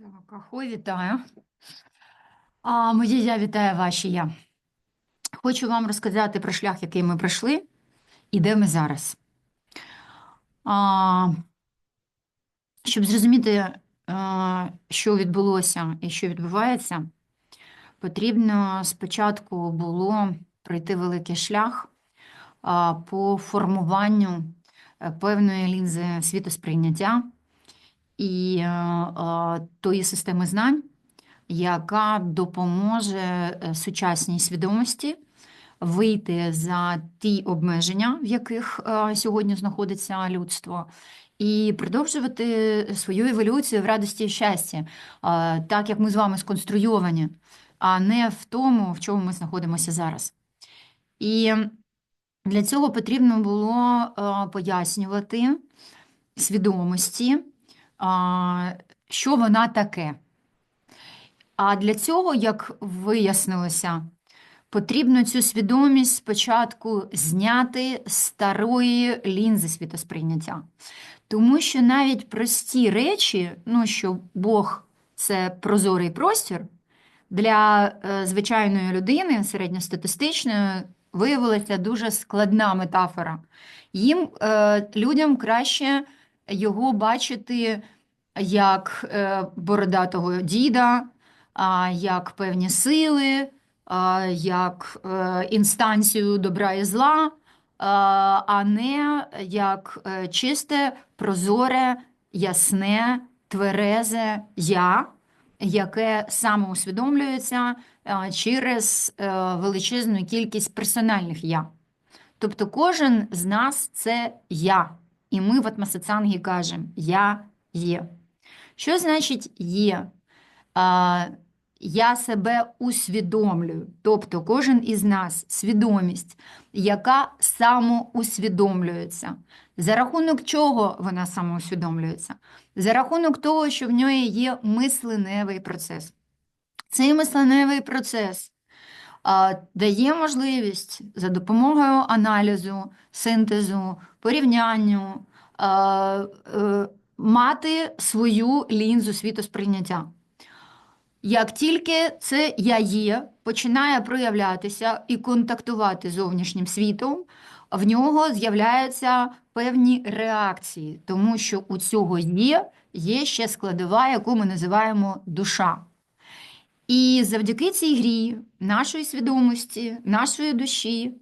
Так, Ахой, вітаю. А, моє я вітаю ваші я. Хочу вам розказати про шлях, який ми пройшли, і де ми зараз. А, щоб зрозуміти, а, що відбулося і що відбувається, потрібно спочатку було пройти великий шлях а, по формуванню е, певної лінзи світосприйняття і е, е, тої системи знань, яка допоможе е, сучасній свідомості вийти за ті обмеження, в яких сьогодні знаходиться людство, і продовжувати свою еволюцію в радості і щасті, так як ми з вами сконструйовані, а не в тому, в чому ми знаходимося зараз. І для цього потрібно було пояснювати свідомості, що вона таке. А для цього, як вияснилося, потрібно цю свідомість спочатку зняти з старої лінзи світосприйняття. Тому що навіть прості речі, ну що Бог це прозорий простір, для е, звичайної людини, середньостатистичної, виявилася дуже складна метафора. Їм, е, людям краще його бачити як е, бородатого діда, як певні сили, як е, інстанцію добра і зла, а, не як е, чисте, прозоре, ясне, тверезе я, яке самоусвідомлюється через величезну кількість персональних я. Тобто кожен з нас це я. І ми в атмасацангі кажемо Я є. Що значить є? А, я себе усвідомлюю. Тобто кожен із нас свідомість, яка самоусвідомлюється. За рахунок чого вона самоусвідомлюється? За рахунок того, що в ньої є мисленевий процес. Цей мисленевий процес дає можливість за допомогою аналізу, синтезу, порівнянню е, мати свою лінзу світосприйняття. Як тільки це я є, починає проявлятися і контактувати з зовнішнім світом, в нього з'являються певні реакції, тому що у цього є, є ще складова, яку ми називаємо душа. І завдяки цій грі нашої свідомості, нашої душі,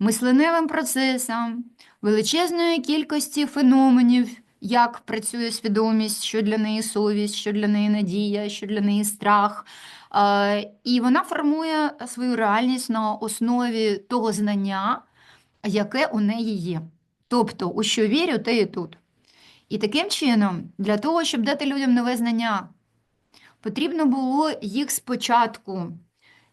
мисленевим процесам, величезної кількості феноменів, як працює свідомість, що для неї совість, що для неї надія, що для неї страх. Е, І вона формує свою реальність на основі того знання, яке у неї є. Тобто, у що вірю, те і тут. І таким чином, для того, щоб дати людям нове знання, потрібно було їх спочатку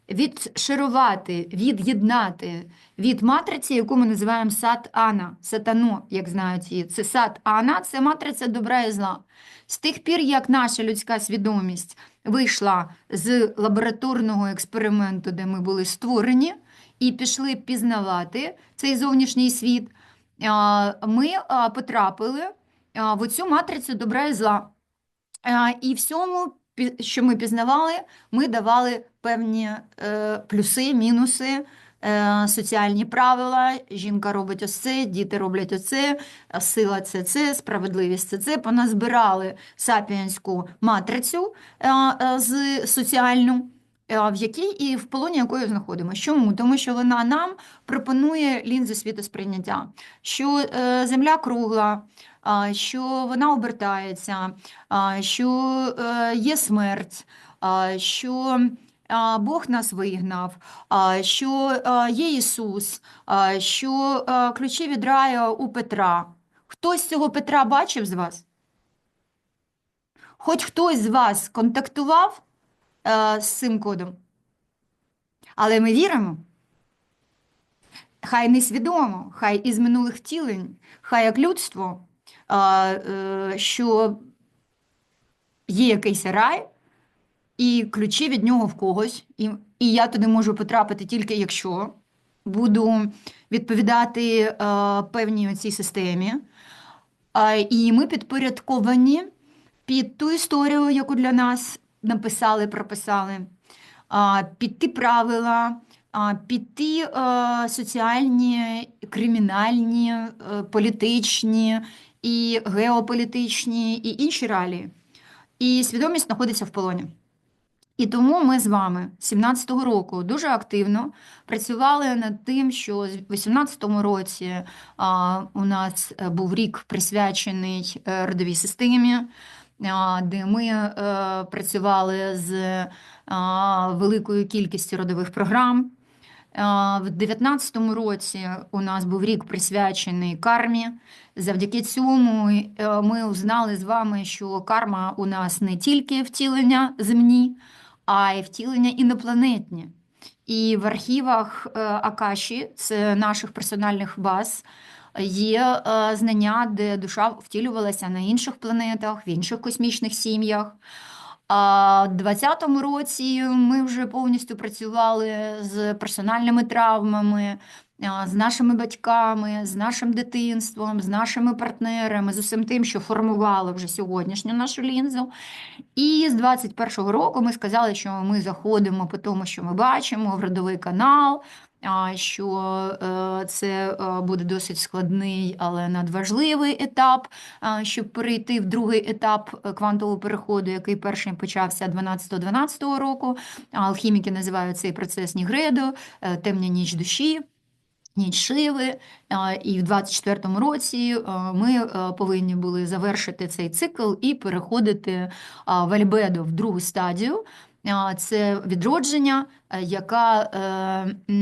відшарувати, від'єднати від матриці, яку ми називаємо сат-ана, сатану, як знають її. Це сат-ана, це матриця добра і зла. З тих пір, як наша людська свідомість вийшла з лабораторного експерименту, де ми були створені, і пішли пізнавати цей зовнішній світ, ми потрапили в оцю матрицю добра і зла. І всьому, що ми пізнавали, ми давали певні е, плюси, мінуси, е, соціальні правила. Жінка робить ось це, діти роблять оце, сила це це, справедливість це це. Поназбирали сапіенську матрицю е, з соціальну. Е, В якій і в полоні якої знаходимося. Чому? Тому що вона нам пропонує лінзи світосприйняття, що е, земля кругла, що вона обертається, що е, є смерть, що Бог нас вигнав, що є Ісус, що ключі від раю у Петра. Хтось цього Петра бачив з вас? Хоч хтось з вас контактував з цим кодом? Але ми віримо. Хай несвідомо, хай із минулих тілень, хай як людство, е, що є якийсь рай, і ключі від нього в когось, і, і я туди можу потрапити тільки якщо буду відповідати е, певній цій системі. І ми підпорядковані під ту історію, яку для нас написали, прописали, під правила, під е, соціальні, кримінальні, е, політичні і геополітичні і інші реалії. І свідомість знаходиться в полоні. І тому ми з вами 17-го року дуже активно працювали над тим, що в 18-му році а, у нас е, був рік присвячений родовій системі, де ми е, працювали з великою кількістю родових програм. В 19-му році у нас був рік присвячений кармі. Завдяки цьому е, ми узнали з вами, що карма у нас не тільки втілення земні, а й втілення інопланетні. І в архівах е, Акаші, це наших персональних баз, є е, знання, де душа втілювалася на інших планетах, в інших космічних сім'ях. А в 2020 році ми вже повністю працювали з персональними травмами, з нашими батьками, з нашим дитинством, з нашими партнерами, з усім тим, що формувало вже сьогоднішню нашу лінзу. І з 21-го року ми сказали, що ми заходимо по тому, що ми бачимо, в родовий канал. Що е, це е, буде досить складний, але надважливий етап, щоб перейти в другий етап е, квантового переходу, який перший почався 12-12 року. Алхіміки називають цей процес Нігредо, темня ніч душі. Ніч Шиви, і в 24-му році ми повинні були завершити цей цикл і переходити в Альбедо в другу стадію. Це відродження, яка е,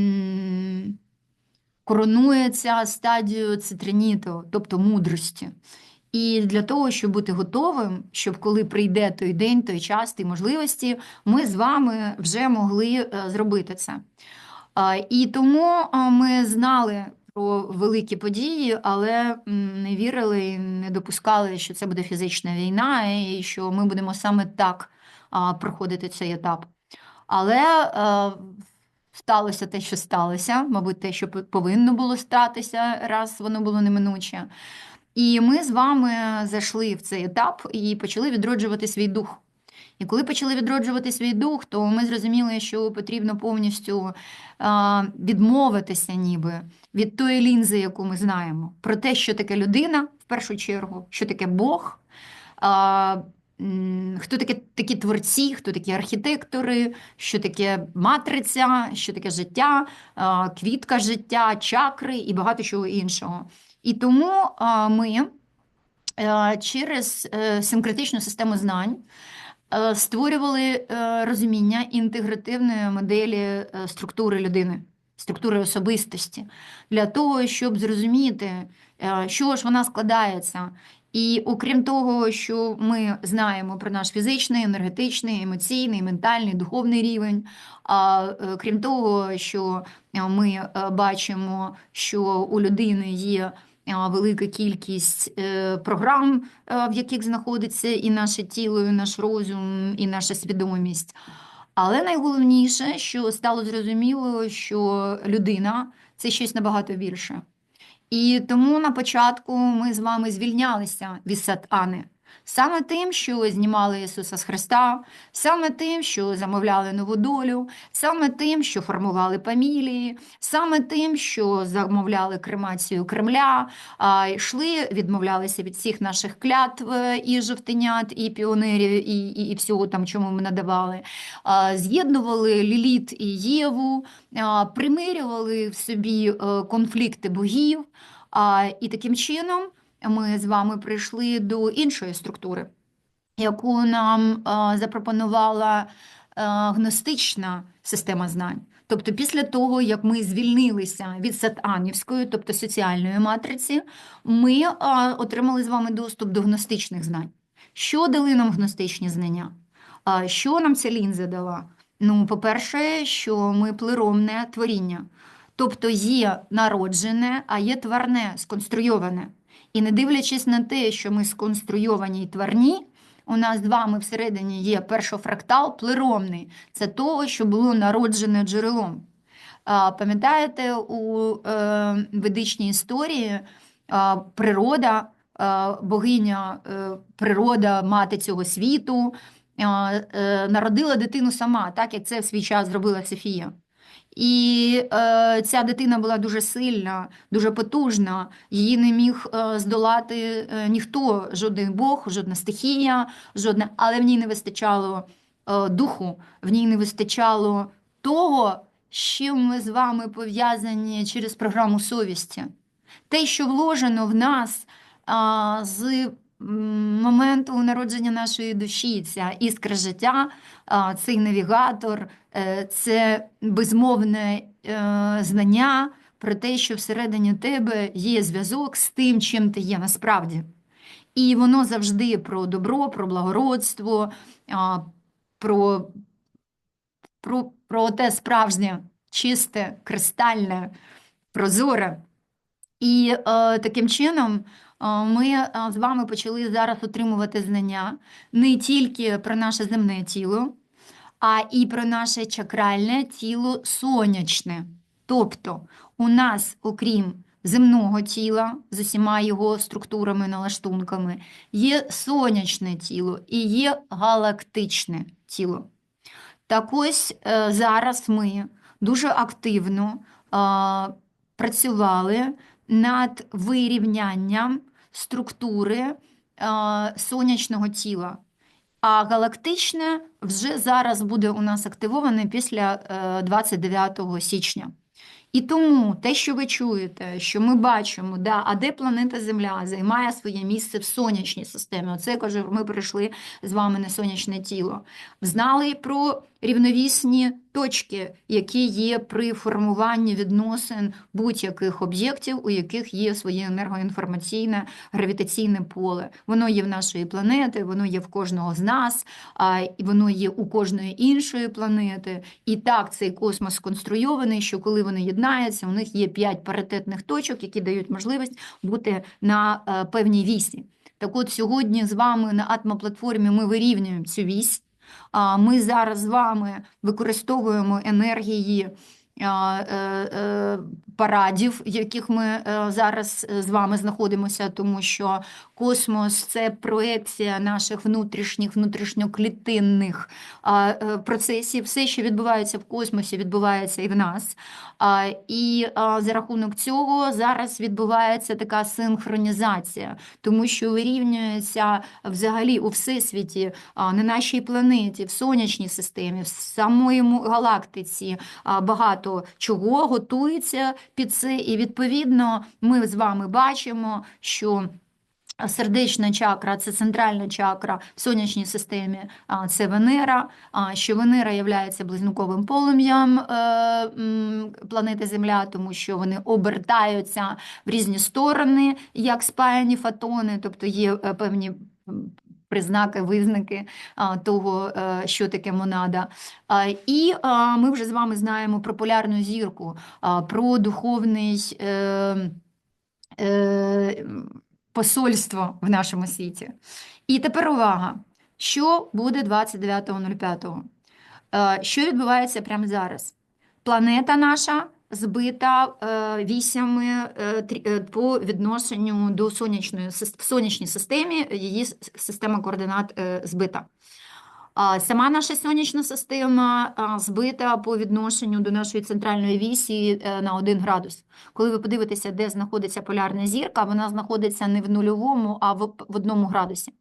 коронується стадією цитриніту, тобто мудрості. І для того, щоб бути готовим, щоб коли прийде той день, той час, ті можливості, ми з вами вже могли е, зробити це. І тому ми знали про великі події, але не вірили і не допускали, що це буде фізична війна, і що ми будемо саме так проходити цей етап. Але сталося те, що сталося, мабуть, те, що повинно було статися, раз воно було неминуче. І ми з вами зайшли в цей етап і почали відроджувати свій дух. І коли почали відроджувати свій дух, то ми зрозуміли, що потрібно повністю відмовитися ніби від тої лінзи, яку ми знаємо, про те, що таке людина в першу чергу, що таке Бог, хто таке такі творці, хто такі архітектори, що таке матриця, що таке життя, квітка життя, чакри і багато чого іншого. І тому ми через е, синкретичну систему знань створювали е, розуміння інтегративної моделі е, структури людини, структури особистості, для того, щоб зрозуміти, е, що ж вона складається. І окрім того, що ми знаємо про наш фізичний, енергетичний, емоційний, ментальний, духовний рівень, а е, крім того, що е, ми е, бачимо, що у людини є велика кількість е, програм, е, в яких знаходиться і наше тіло, і наш розум, і наша свідомість. Але найголовніше, що стало зрозуміло, що людина це щось набагато більше. І тому на початку ми з вами звільнялися від сатани. Саме тим, що знімали Ісуса з Христа, саме тим, що замовляли нову долю, саме тим, що формували фамілії, саме тим, що замовляли кремацію Кремля, а йшли, відмовлялися від всіх наших клятв е, і жовтенят, і піонерів, і, і, і всього там, чому ми надавали. З'єднували Ліліт і Єву, примирювали в собі е, конфлікти богів. І таким чином ми з вами прийшли до іншої структури, яку нам запропонувала гностична система знань. Тобто, після того, як ми звільнилися від сатанівської, тобто соціальної матриці, ми отримали з вами доступ до гностичних знань. Що дали нам гностичні знання? Що нам ця лінза дала? Ну, по-перше, що ми плеромне творіння. Тобто є народжене, а є тварне, сконструйоване. І не дивлячись на те, що ми сконструйовані й тварні, у нас з вами всередині є першофрактал плеромний. Це того, що було народжене джерелом. Пам'ятаєте, у е, ведичній історії природа е, богиня, е, природа, мати цього світу, е, е, народила дитину сама, так як це в свій час зробила Софія. І е, ця дитина була дуже сильна, дуже потужна. Її не міг е, здолати е, ніхто, жоден Бог, жодна стихія, жодна, але в ній не вистачало е, духу, в ній не вистачало того, з чим ми з вами пов'язані через програму совісті. Те, що вложено в нас а, з моменту народження нашої душі, ця іскра життя, цей навігатор, е, це безмовне е, знання про те, що всередині тебе є зв'язок з тим, чим ти є насправді. І воно завжди про добро, про благородство, про, про, про те справжнє, чисте, кристальне, прозоре. І е, таким чином ми е, з вами почали зараз отримувати знання не тільки про наше земне тіло, а і про наше чакральне тіло сонячне. Тобто у нас, окрім земного тіла з усіма його структурами, налаштунками, є сонячне тіло і є галактичне тіло. Так ось е, зараз ми дуже активно е, працювали над вирівнянням структури е, сонячного тіла. А галактичне вже зараз буде у нас активоване після е, 29 січня. І тому те, що ви чуєте, що ми бачимо, да, а де планета Земля займає своє місце в сонячній системі. Оце каже, ми прийшли з вами на сонячне тіло. Знали про рівновісні точки, які є при формуванні відносин будь-яких об'єктів, у яких є своє енергоінформаційне гравітаційне поле. Воно є в нашої планети, воно є в кожного з нас, а, воно є у кожної іншої планети. І так цей космос сконструйований, що коли вони єднаються, у них є п'ять паритетних точок, які дають можливість бути на е, певній вісі. Так от сьогодні з вами на атмоплатформі ми вирівнюємо цю вісь. Ми зараз з вами використовуємо енергії парадів, в яких ми е, зараз з вами знаходимося, тому що космос це проекція наших внутрішніх, внутрішньоклітинних е, процесів. Все, що відбувається в космосі, відбувається і в нас. І за рахунок цього зараз відбувається така синхронізація, тому що вирівнюється взагалі у всесвіті, на нашій планеті, в сонячній системі, в самому галактиці а, багато чого готується під це, і відповідно ми з вами бачимо, що Сердечна чакра це центральна чакра в сонячній системі, це Венера, що Венера є близнюковим полум'ям е, планети Земля, тому що вони обертаються в різні сторони, як спаяні фотони, тобто є е, певні признаки, визнаки того, е, що таке монада. І ми вже з вами знаємо про полярну зірку, про духовний. Е, е, посольство в нашому світі. І тепер увага, що буде 29.05? Е, що відбувається прямо зараз? Планета наша збита е, вісями е, по відношенню до сонячної в сонячній системі, її система координат збита. Сама наша сонячна система збита по відношенню до нашої центральної вісі е, на 1 градус. Коли ви подивитеся, де знаходиться полярна зірка, вона знаходиться не в нульовому, а в одному градусі.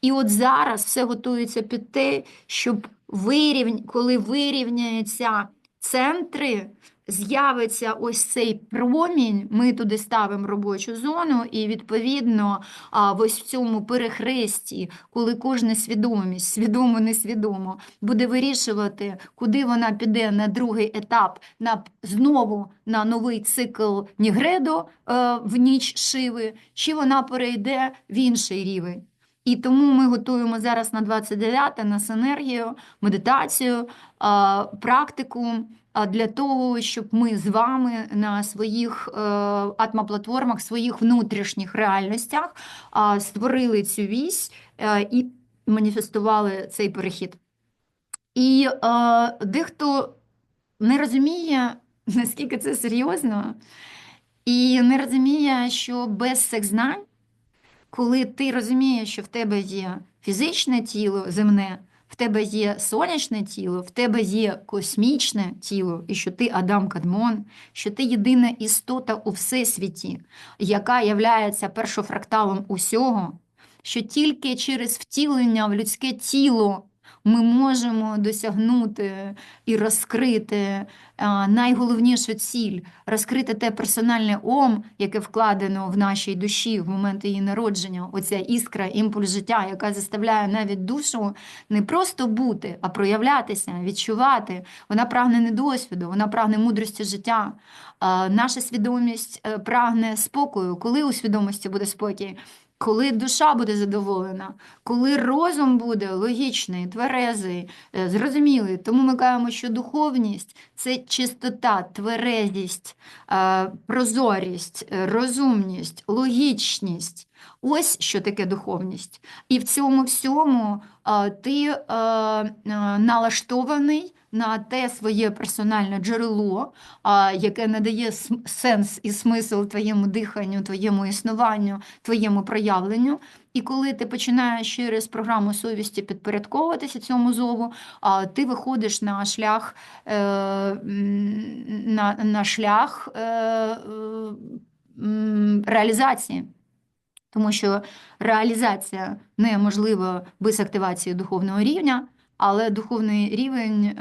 І от зараз все готується під те, щоб вирівня... коли вирівняються центри з'явиться ось цей промінь, ми туди ставимо робочу зону, і, відповідно, ось в цьому перехресті, коли кожна свідомість, свідомо, несвідомо, буде вирішувати, куди вона піде на другий етап, на знову на новий цикл Нігредо е, в ніч шиви, чи вона перейде в інший рівень. І тому ми готуємо зараз на 29 на синергію, медитацію, практику для того, щоб ми з вами на своїх е, атмоплатформах, своїх внутрішніх реальностях створили цю вісь е, і маніфестували цей перехід. І е, дехто не розуміє, наскільки це серйозно, і не розуміє, що без цих знань коли ти розумієш, що в тебе є фізичне тіло земне, в тебе є сонячне тіло, в тебе є космічне тіло, і що ти Адам Кадмон, що ти єдина істота у всесвіті, яка являється першофракталом усього, що тільки через втілення в людське тіло ми можемо досягнути і розкрити найголовнішу ціль розкрити те персональне ом, яке вкладено в нашій душі в момент її народження, оця іскра, імпульс життя, яка заставляє навіть душу не просто бути, а проявлятися, відчувати. Вона прагне не досвіду, вона прагне мудрості життя. Наша свідомість е, прагне спокою. Коли у свідомості буде спокій? Коли душа буде задоволена, коли розум буде логічний, тверезий, е, зрозумілий. Тому ми кажемо, що духовність це чистота, тверезість, е, прозорість, е, розумність, логічність. Ось що таке духовність. І в цьому всьому ти налаштований на те своє персональне джерело, яке надає сенс і смисл твоєму диханню, твоєму існуванню, твоєму проявленню. І коли ти починаєш через програму совісті підпорядковуватися цьому зову, ти виходиш на шлях, е, на, на шлях е, е, реалізації. Тому що реалізація неможлива без активації духовного рівня, але духовний рівень е,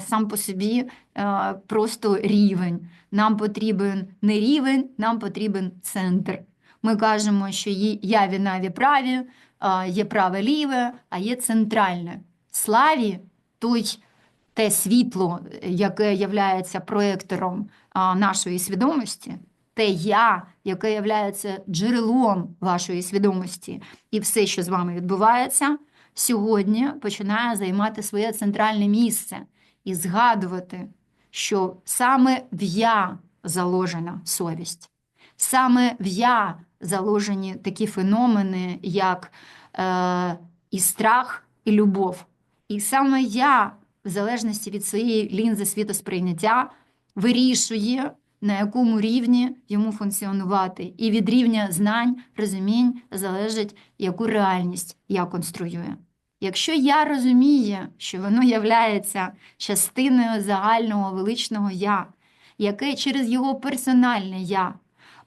сам по собі е, просто рівень. Нам потрібен не рівень, нам потрібен центр. Ми кажемо, що є я вінаві праві, е, є праве ліве, а є центральне. Славі той те світло, яке являється проектором нашої свідомості, те я, яке являється джерелом вашої свідомості, і все, що з вами відбувається, сьогодні починає займати своє центральне місце і згадувати, що саме в я заложена совість, саме в я заложені такі феномени, як е, і страх, і любов. І саме я, в залежності від своєї лінзи світосприйняття, вирішує, на якому рівні йому функціонувати. І від рівня знань, розумінь залежить, яку реальність я конструюю. Якщо я розумію, що воно являється частиною загального величного я, яке через його персональне я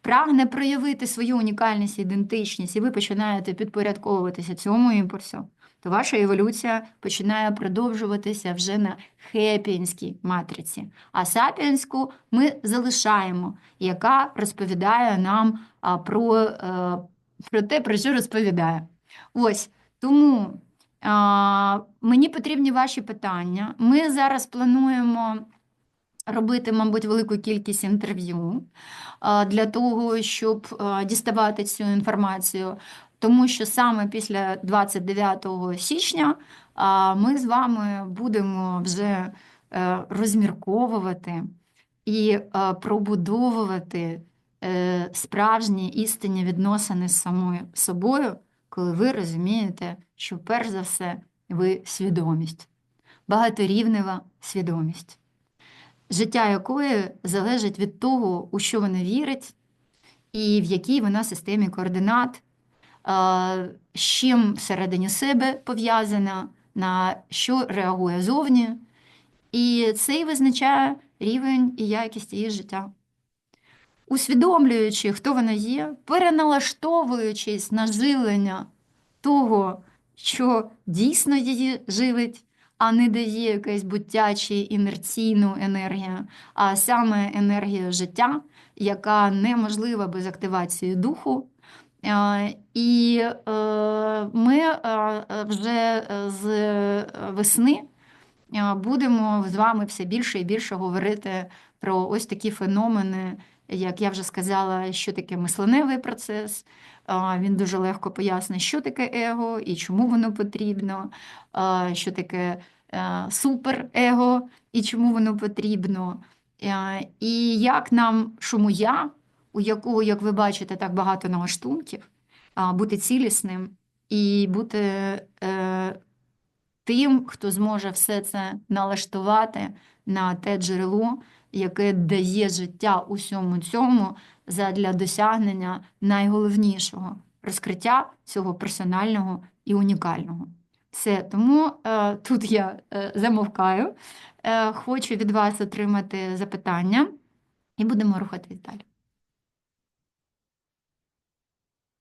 прагне проявити свою унікальність і ідентичність, і ви починаєте підпорядковуватися цьому імпульсу, то ваша еволюція починає продовжуватися вже на хепіїнській матриці. А сапіенську ми залишаємо, яка розповідає нам про, е, про те, про що розповідає. Ось тому мені потрібні ваші питання. Ми зараз плануємо робити, мабуть, велику кількість інтерв'ю для того, щоб діставати цю інформацію. Тому що саме після 29 січня ми з вами будемо вже е, розмірковувати і е, пробудовувати е, справжні істинні відносини з самою собою, коли ви розумієте, що перш за все ви свідомість, багаторівнева свідомість, життя якої залежить від того, у що вона вірить, і в якій вона системі координат, з чим всередині себе пов'язана, на що реагує зовні. І це і визначає рівень і якість її життя. Усвідомлюючи, хто вона є, переналаштовуючись на жилення того, що дійсно її живить, а не дає якась буття чи інерційну енергію, а саме енергія життя, яка неможлива без активації духу. Е, І е, ми е, вже з весни будемо з вами все більше і більше говорити про ось такі феномени, як я вже сказала, що таке мисленевий процес. Він дуже легко пояснить, що таке его і чому воно потрібно, що таке е, суперего і чому воно потрібно. Е, І як нам шуму я, у якого, як ви бачите, так багато налаштунків, бути цілісним і бути е, тим, хто зможе все це налаштувати на те джерело, яке дає життя усьому цьому задля досягнення найголовнішого розкриття цього персонального і унікального. Все, тому е, тут я е, замовкаю. Е, хочу від вас отримати запитання і будемо рухатись далі.